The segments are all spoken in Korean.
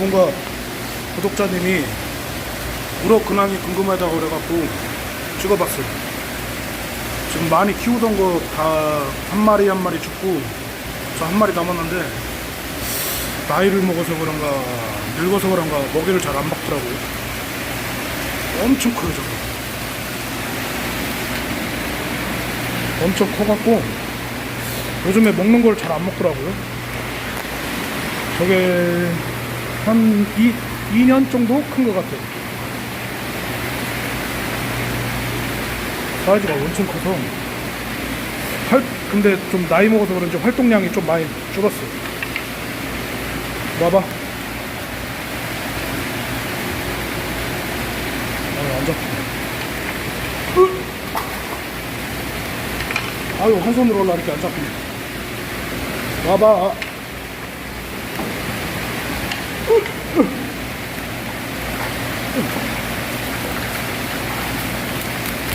누군가 구독자님이 우럭 근황이 궁금하다고 그래갖고 찍어봤어요. 지금 많이 키우던 거 다 한 마리 한 마리 죽고 저 한 마리 남았는데 나이를 먹어서 그런가 늙어서 그런가 먹이를 잘 안 먹더라고요. 엄청 커요 저거. 엄청 커갖고 요즘에 먹는 걸 잘 안 먹더라고요. 저게 한 2, 2년 정도 큰 것 같아요. 사이즈가 엄청 커서 활, 근데 좀 나이 먹어서 그런지 활동량이 좀 많이 줄었어요. 봐봐. 아. 아유, 한 손으로 올라니까 안 잡히네. 봐봐.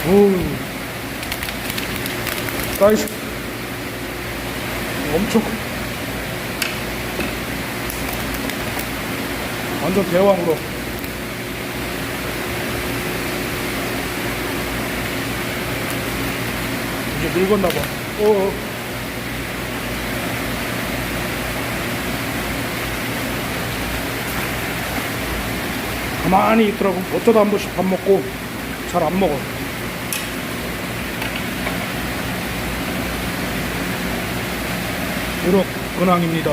오우. 사이즈. 엄청 커. 완전 대왕으로. 이제 늙었나봐. 어. 가만히 있더라고. 어쩌다 한 번씩 밥 먹고 잘 안 먹어. 우럭 근황입니다.